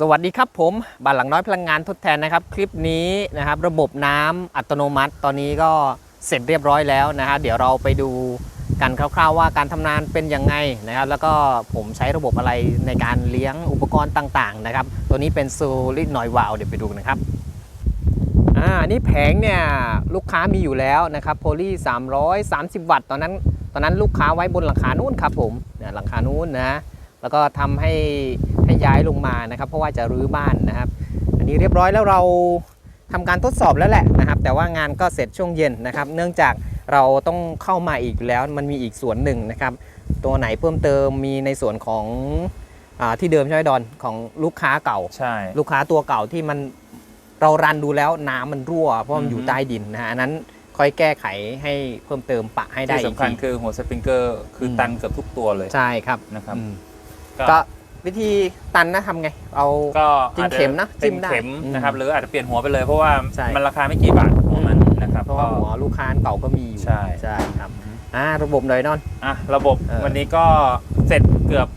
สวัสดีครับผมบ้านหลังน้อยพลังงานทดแทนนะครับ คลิปนี้นะครับ ระบบน้ำอัตโนมัติ ตอนนี้ก็เสร็จเรียบร้อยแล้วนะครับเดี๋ยวเราไปดูกันคร่าวๆว่าการทำงานเป็นยังไงนะครับ แล้วก็ผมใช้ระบบอะไรในการเลี้ยงอุปกรณ์ต่างๆนะครับ ตัวนี้เป็นซูริหน่อยวาลเดี๋ยวไปดูกันะครับอ่านนี่แผงเนี่ยลูกค้ามีอยู่แล้วนะครับโพลี330 วัตต์ตอนนั้น ตอนนั้นลูกค้าไว้บนหลังคานู้นครับผมเนี่ยหลังคานู้นนะ แล้วก็ทำให้ให้ย้ายลงมานะครับ เพราะว่าจะรื้อบ้านนะครับ อันนี้เรียบร้อยแล้วเราทำการทดสอบแล้วแหละนะครับ แต่ว่างานก็เสร็จช่วงเย็นนะครับ เนื่องจากเราต้องเข้ามาอีกแล้วมันมีอีกส่วนหนึ่งนะครับ ตัวไหนเพิ่มเติมมีในส่วนของอาที่เดิมใช่ไหมดอนของลูกค้าเก่าใช่ลูกค้าตัวเก่าที่มันเรารันดูแล้วน้ำมันรั่วเพราะมันอือฮึอยู่ใต้ดินนะฮะอันนั้นค่อยแก้ไขให้เพิ่มเติมปะให้ได้ที่อีกสำคัญทีคือหัวสปริงเกอร์คืออมตันเกือบทุกตัวเลยใช่ครับนะครับอืม ก็ก็วิธีตันนะทำไง เอาก็จิ้มเข็มนะอาจจจิ้มได้เข็มอืมนะครับหรืออาจจะเปลี่ยนหัวไปเลยเพราะว่าใช่มันราคาไม่กี่บาทหัวมันนะครับเพราะว่าก็หัวลูกค้าเก่าก็มีอยู่ใช่ใช่ครับอ่าระบบหน่อยนอนอะระบบเออวันนี้ก็เสร็จเกือบ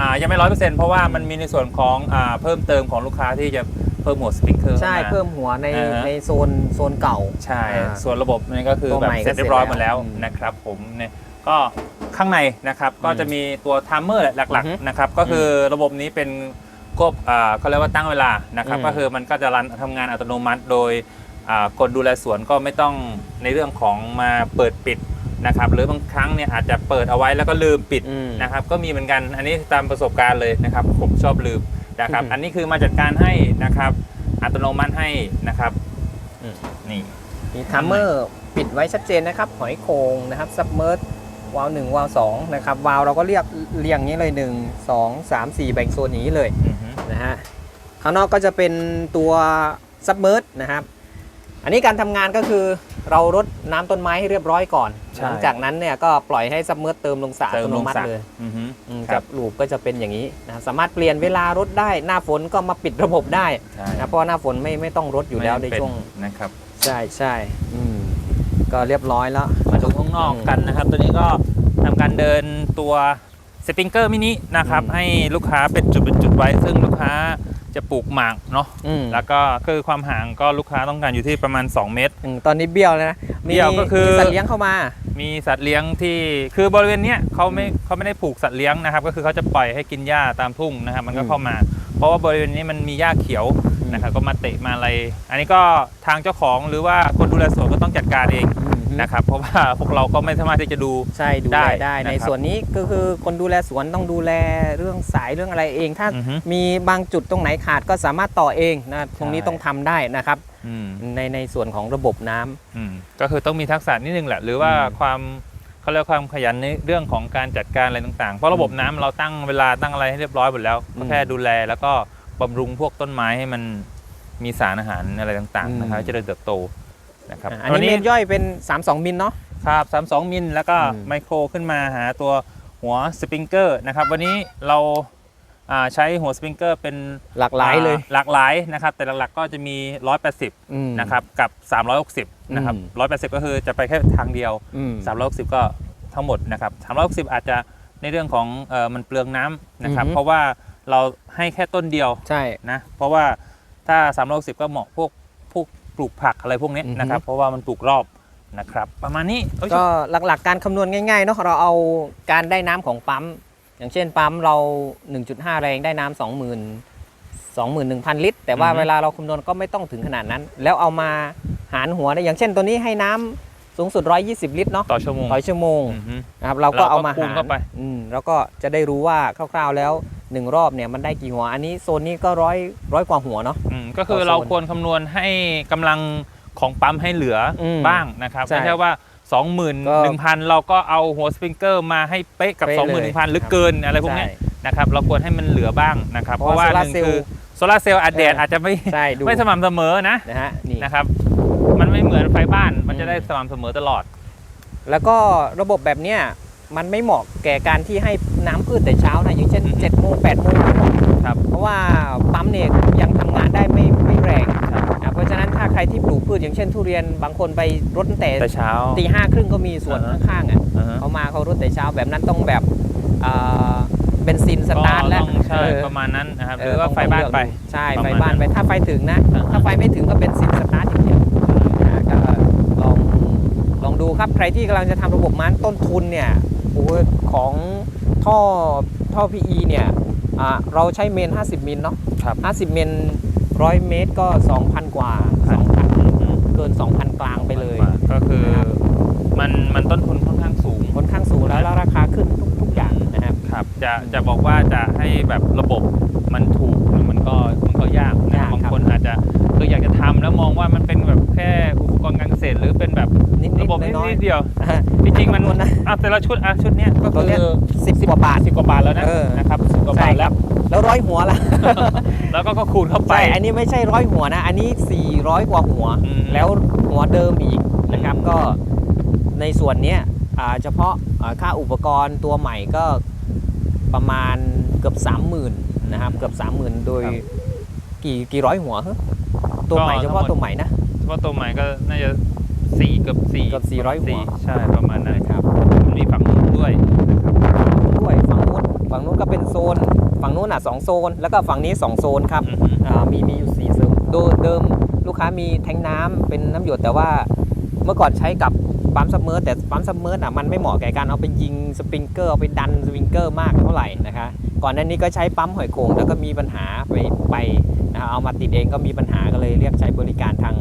อ่ายังไม่ร้อยเปอร์เซ็นต์เพราะว่ามันมีในส่วนของอ่าเพิ่มเติมของลูกค้าที่จะเพิ่มหัวสปริงเกอร์ใช่ข้าาเพิ่มหัวในอ่าฮะในโซนโซนเก่า ใช่อ่าส่วนระบบนี่ก็คือตัวแบบใหม่ก็เสร็จเรียบร้อยหมดแล้วเสร็จแล้วนะครับผมเนี่ยก็ ข้างในนะครับก็อืมจะมีตัวไทม์เมอร์หลักอือฮึๆนะครับก็คือระบบนี้เป็นควบอ่าเขาเรียกว่าตั้งเวลานะครับอืมก็คือมันก็จะรันทำงานอัตโนมัติ โดยอ่ากดดูแลสวนก็ไม่ต้องในเรื่องของมาเปิดปิดนะครับหรือบางครั้งเนี่ยอาจจะเปิดเอาไว้แล้วก็ลืมปิดอืมนะครับก็มีเหมือนกันอันนี้ตามประสบการณ์เลยนะครับผมชอบลืมนะครับอืมอันนี้คือมาจัดการให้นะครับอัตโนมัติให้นะครับอืมนี่มีทัมเมอร์ปิดไว้ชัดเจนนะครับหอยโคงนะครับซับเมอร์ วาล์วหนึ่งวาล์วสองนะครับวาล์วเราก็เรียกเรียงอย่างนี้เลย1 2 3 4แบ่งโซนอย่างนี้เลยอือฮึนะฮะข้างนอกก็จะเป็นตัวซับเมอร์นะครับ อันนี้การทำงานก็คือเรารดน้ำต้นไม้ให้เรียบร้อยก่อนใช่หลังจากนั้นเนี่ยก็ปล่อยให้ซับเมอร์เติมลงสระอัเติตมโนลงมัสติระเลยอือฮึอืมครักับบลูปก็จะเป็นอย่างนี้นะครับสามารถเปลี่ยนเวลารถได้หน้าฝนก็มาปิดระบบได้ใช่นะเพราะว่าหน้าฝนไม่ไม่ต้องรถอยู่แล้วในไม่เป็ช่วงนะครับ ใช่ใช่อืม ก็เรียบร้อยแล้วมาดูข้างนอกกันนะครับ ตัวนี้ก็ทำการเดินตัวสปริงเกอร์มินินะครับอืมให้ลูกค้าเป็นจุดเป็นจุดไว้ ซึ่งลูกค้าจะปลูกหมากเนาะอืมแล้วก็คือความห่างก็ลูกค้าต้องการอยู่ที่ประมาณ 2 เมตร อืมตอนนี้เบี้ยวเลยนะมีเบี้ยวก็คือ มีสัตว์เลี้ยงเข้ามา มีสัตว์เลี้ยงที่คือบริเวณเนี้ยเขาไม่เขาไม่ได้ผูกสัตว์เลี้ยงนะครับ ก็คือเขาจะปล่อยให้กินหญ้าตามทุ่งนะครับ มันก็อืมเข้ามา เพราะว่าบริเวณนี้มันมีหญ้าเขียวนะครับก็มาเตะมาอะไร อันนี้ก็ทางเจ้าของหรือว่าคนดูแลสวนก็ต้องจัดการเองอืม นะครับเพราะว่าพวกเราก็ไม่สามารถที่จะดู ใช่ดูได้แลได้นะครับในส่วนนี้ก็คือคนดูแลสวนต้องดูแลเรื่องสายเรื่องอะไรเอง ถ้าอือฮึมีบางจุดตรงไหนขาดก็สามารถต่อเองนะตรงนี้ใช่ ต้องทำได้นะครับ อืมในในส่วนของระบบน้ำ อืมก็คือต้องมีทักษะนิดนึงแหละ หรือว่าอืม ความเขาเรียกความขยันในเรื่องของการจัดการอะไรต่างๆ เพราะระบบน้ำเราตั้งเวลาตั้งอะไรให้เรียบร้อยหมดแล้วก็แค่ดูแลแล้วก็บำรุงพวกต้นไม้ให้มันมีสารอาหารอะไรต่างๆนะครับให้เจริญเติบโต นะครับอะอันนี้เมนย่อยเป็น 32 มิลเนาะครับ32 มิลแล้วก็อืมไมโครขึ้นมาหาตัวหัวสปริงเกอร์นะครับวันนี้เราอ่าใช้หัวสปริงเกอร์เป็นหลากหลายเลยอ่หลากหลายนะครับแต่หลักๆก็จะมี 180อืมนะครับกับ 360นะครับอืม180 ก็คือจะไปแค่ทางเดียวอืม360 ก็ทั้งหมดนะครับ360 อาจจะในเรื่องของเออมันเปลืองน้ำนะครับอือฮึเพราะว่าเราให้แค่ต้นเดียวใช่นะเพราะว่าถ้า 360 ก็เหมาะพวกพวก ปลูกผักอะไรพวกนี้อือฮึนะครับ เพราะว่ามันปลูกรอบนะครับ ประมาณนี้เอ้ยก็หลักๆการคำนวณง่ายๆเนาะเราเอาการได้น้ำของปั๊ม อย่างเช่นปั๊มเรา 1.5 แรงได้น้ำ20,000 21,000 ลิตร แต่ว่าเวลาเราคำนวณก็ไม่ต้องถึงขนาดนั้น แล้วเอามาหารหัวได้อย่างเช่นตัวนี้ให้น้ำสูงสุด 120 ลิตรเนาะต่อชั่วโมงต่อชั่วโมงอือฮึนะครับเราก็เอามาเราก็คูหาณรเข้าไปอืมแล้วก็จะได้รู้ว่าคร่าวๆแล้ว หนึ่งรอบเนี่ยมันได้กี่หัว อันนี้โซนนี้ก็ร้อยร้อยกว่าหัวเนาะ อืมก็คือต่อโซนเราควรคำนวณให้กำลังของปั๊มให้เหลืออมบ้างนะครับใช่ไม่ใช่ว่า 21,000 เราก็เอาหัวสปริงเกอร์มาให้เป๊ะกับ เป๊ะเลย21,000 หรือเกินอะไรพวกเนี้ยใช่นะครับเราควรให้มันเหลือบ้างนะครับ เพเพราะราะว่าว่าหนึ่งโซลาร์เซลล์ คือโซลาร์เซลล์อัดแดดเออออาจจะไม่ใช่ดูไม่สม่ำเสมอนะนะฮะนี่ นะครับ มันไม่เหมือนไฟบ้านมันอืมจะได้สม่ำเสมอตลอด แล้วก็ระบบแบบเนี้ยมันไม่เหมาะแก่การที่ให้น้ำพืชแต่เช้านะอย่างเช่นอือฮึ7จ็ด โมงแปดโมงไม่เหมาะครับเพราะว่าปั๊มเนี่ยยังทำงานได้ไม่ไม่แรงครับนะเพราะฉะนั้นถ้าใครที่ปลูกพืชอย่างเช่นทุเรียนบางคนไปรดตั้งแต่แต่เช้าตีห้าครึ่งก็มีสวนอ่าฮะข้างๆอะอ่าฮะเขามาเขารดแต่เช้าแบบนั้นต้องแบบเอ่อเบนซินสตาร์ทแล้วก็ต้องใช่เออประมาณนั้นนะครับหเอรืออว่าต้องไฟบ้านต้องไปเลือกดูใช่ประไฟมาณบ้านไปนั้นถ้าไฟถึงนะอ่าฮะถ้าไฟไม่ถึงก็เบนซินสตาร์ทอย่างเดียวนะก็ลองลองดูครับใครที่กำลังจะทำระบบม้านต้นทุนเนี่ยโอ้ยของท่อ ท่อ PE เนี่ยอ่าเราใช้เมน 50 มิลเนาะครับ50 เมนร้อยเมตรก็ 2,000 กว่า 2,000 เกิน 2,000 กลางไปเลย ก็คือมันมันต้นทุนค่อนข้างสูง ค่อนข้างสูงแล้วแล้วราคาขึ้นทุกทุกอย่างนะครับ ครับ จะจะบอกว่าจะให้แบบระบบมันถูกมันก็มัน ก็ยากนะยากบางครับคนอาจจะคืออยากจะทำแล้วมองว่ามันเป็นแบบแค่อุปกรณ์การเกษตรหรือเป็นแบบนิดระบบๆนิน้อยดๆเดียวๆอ่าจริงๆมันคำนวณนะ อะแต่ละชุดอะชุดเนี้ยก็ตัวคืเนี้ย อสิบกว่าบาท สิบกว่าบาทแล้วนะเออนะครับสิบกว่าใช่ บาทคแล้รัวบแล้วร้อยหัวละแล้วก็ก็คูณเข้าไปใช่อันนี้ไม่ใช่ร้อยหัวนะ อันนี้ 400 กว่าหัว อืม แล้วหัวเดิมอีกนะครับก็ในส่วนเนี้ยอ่าเฉพาะอ่าค่าอุปกรณ์ตัวใหม่ก็ประมาณเกือบ 30,000นะครับเกือบ 30,000 โดยครับ กี่กี่ร้อยหัวฮะตัวใหม่ก็เฉพาะทั้งหมดตัวใหม่นะเฉพาะตัวใหม่ก็น่าจะสี่เกือบสี่เกือบ400หัวใช่ประมาณนั้นนะครับมันมีฝั่งนู้นด้วยนะครับด้วยฝั่งนู้นฝั่งนู้นก็เป็นโซน ฝั่งนู้นอะสองโซน แล้วก็ฝั่งนี้สองโซนครับอือฮึอ่ามีมีอยู่สี่โซนโดยเดิมลูกค้ามีแทงน้ำเป็นน้ำหยดแต่ว่าเมื่อก่อนใช้กับ ปั๊มซับเมอร์แต่ปั๊มซับเมอร์อะมันไม่เหมาะแก่การเอาไปยิงสปริงเกอร์เอาไปดันสปริงเกอร์มากเท่าไหร่นะคะก่อนหน้านี้ก็ใช้ปั๊มหอยโข่งแล้วก็มีปัญหาไปไปนะเอามาติดเองก็มีปัญหาก็เลยเรียกใช้บริการทาง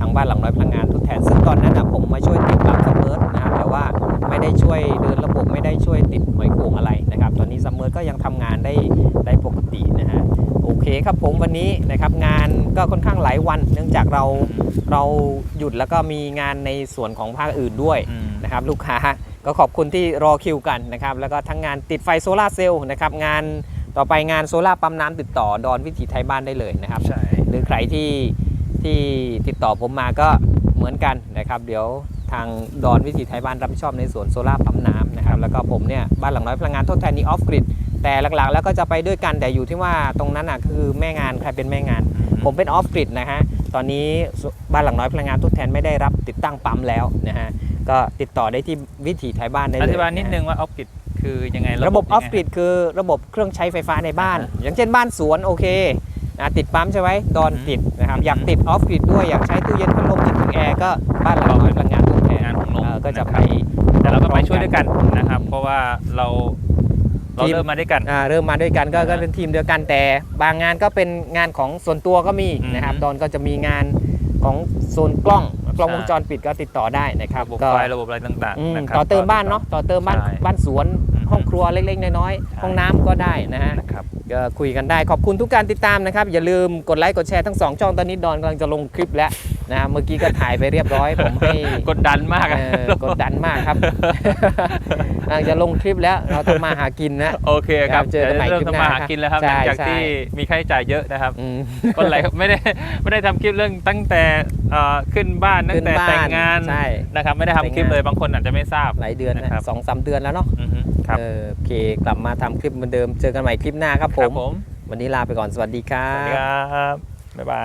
ทางบ้านหลังน้อยพลังงานทดแทน ซึ่งตอนนั้นอะผมมาช่วยติดปั๊มซับเมอร์นะครับแต่ว่าไม่ได้ช่วยเดินระบบไม่ได้ช่วยติดหอยโข่งอะไรนะครับ ตอนนี้ซับเมอร์ก็ยังทำงานได้ได้ปกตินะฮะ เคครับผมวันนี้นะครับงานก็ค่อนข้างหลายวัน เนื่องจากเราเราหยุดแล้วก็มีงานในส่วนของภาคอื่นด้วยอืมนะครับลูกค้าก็ขอบคุณที่รอคิวกันนะครับแล้วก็ทั้งงานติดไฟโซลาร์เซลล์นะครับงานต่อไปงานโซลาร์ปั๊มน้ำติดต่อดอนวิถีไทยบ้านได้เลยนะครับใช่หรือใครที่ที่ติดต่อผมมาก็เหมือนกันนะครับ เดี๋ยวทางดอนวิถีไทยบ้านรับผิดชอบในส่วนโซลาร์ปั๊มน้ำนะครับแล้วก็ผมเนี่ยบ้านหลังน้อยพลังงานทดแทนนี้ออฟกริด แต่หลักๆ แล้วก็จะไปด้วยกันแต่อยู่ที่ว่าตรงนั้นอะคือแม่งานใครเป็นแม่งาน ผมเป็นออฟกริดนะฮะตอนนี้บ้านหลังน้อยพลังงานทดแทนไม่ได้รับติดตั้งปั๊มแล้วนะฮะก็ติดต่อได้ที่วิถีไทยบ้านได้เลยอธิบายนิดนึะงว่าออฟกิดคือยังไงฮะระบบออฟยังไงกริดคือระบบเครื่องใช้ไฟฟ้าในบ้านอ่าอย่างเช่นบ้านสวนโอเคนะติดปั๊มใช่ไหมดอนอืมติดนะครับอยากอืมติดออฟกริดด้วยอยากใช้ตู้เย็นพัดลมติดถึงแอร์ก็บ้านหลังน้อยพลังงานทดแทนงานของลงเอ่อก็จะนะคไปรับแต่เราก็ไปช่วยด้วยกันนะครับ เพราะว่าเรา เราทีมเริ่มมาด้วยกันอ่าเริ่มมาด้วยกันก็อ่าก็เป็นทีมเดียวกันแต่ บางงานก็เป็นงานของส่วนตัวก็มีนะครับอืมดอนก็จะมีงานของโซนกล้องกล้องใช่วงจรปิดก็ติดต่อได้นะครับระบบก็ไฟระบบอะไรต่างอืมๆนะครับต่อเติมบ้านเนาะต่อเติมบ้านใช่บ้านสวนอืมห้องครัวเล็กๆน้อยใช่ๆห้องน้ำก็ได้นะฮะนะครับก็คุยกันได้ขอบคุณทุกการติดตามนะครับ อย่าลืมกดไลค์กดแชร์ทั้งสองช่องตอนนี้ดอนกำลังจะลงคลิปแล้วนะฮะเมื่อกี้ก็ถ่ายไปเรียบร้อย ผมให้กดดันมากอะเออกดดันมากครับกำลังจะลงคลิปแล้วเราทำมาหากินนะโอเคครับเจอกันใหม่เริ่มคลิปทำหน้ามาหากินแล้วครับใช่หลังจากใช่ที่มีค่าใช้จ่ายเยอะนะครับอืมก็อะไรครับไม่ได้ไม่ได้ทำคลิปเรื่องตั้งแต่เอ่อขึ้นบ้านตั้งแต่ขึ้นบ้านแต่งงานใช่นะครับไม่ได้ทำคลิปแต่งงานเลยบางคนอาจจะไม่ทราบหลายเดือนนะนะครับสองสามเดือนแล้วเนาะอือฮึครับเออโอเคกลับมาทำคลิปเหมือนเดิมเจอกันใหม่คลิปหน้าครับคผรับมผม วันนี้ลาไปก่อนสวัสดีครัสวัสดีบครับบ๊ายบาย